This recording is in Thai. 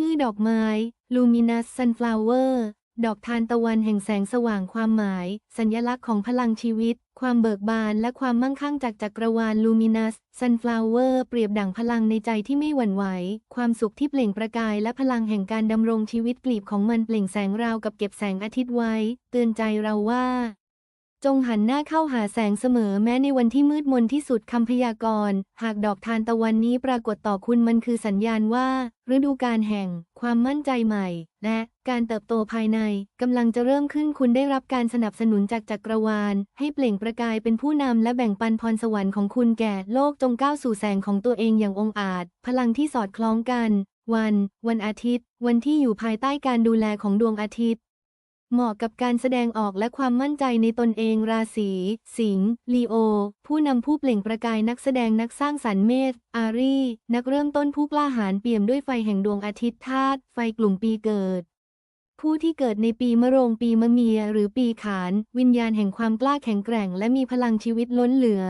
ชื่อดอกไม้ Luminous Sunflower ดอกทานตะวันแห่งแสงสว่างความหมาย สัญลักษณ์ของพลังชีวิต ความเบิกบานและความมั่งคั่งจากจักรวาล Luminous Sunflower เปรียบดั่งพลังในใจที่ไม่หวั่นไหว ความสุขที่เปล่งประกายและพลังแห่งการดำรงชีวิตกลีบของมันเปล่งแสงราวกับเก็บแสงอาทิตย์ไว้ เตือนใจเราว่า จงหันหน้าเข้าหาแสงเสมอแม้ในวันที่มืดมนที่สุดคำพยากรณ์ หากดอกทานตะวันนี้ปรากฏต่อคุณมันคือสัญญาณว่า ฤดูกาลแห่ง ความมั่นใจใหม่ และการเติบโตภายในกำลังจะเริ่มขึ้นคุณได้รับการสนับสนุนจากจักรวาล ให้เปล่งประกายเป็นผู้นำและแบ่งปันพรสวรรค์ของคุณแก่โลกจงก้าวสู่แสงของตัวเองอย่างองอาจ พลังที่สอดคล้องกัน วัน วันอาทิตย์ วันที่อยู่ภายใต้การดูแลของดวงอาทิตย์ เหมาะกับการแสดงออกและความมั่นใจในตนเองราศี สิงห์ลีโอ ผู้นำผู้เปล่งประกายนักแสดงนักสร้างสรรค์เมธอารีนักเริ่มต้นผู้กล้าหาญเปี่ยมด้วยไฟแห่งดวงอาทิตย์ธาตุไฟกลุ่มปีเกิด ผู้ที่เกิดในปีมะโรงปีมะเมีย หรือปีขาน วิญญาณแห่งความกล้าแข็งแกร่ง และมีพลังชีวิตล้นเหลือ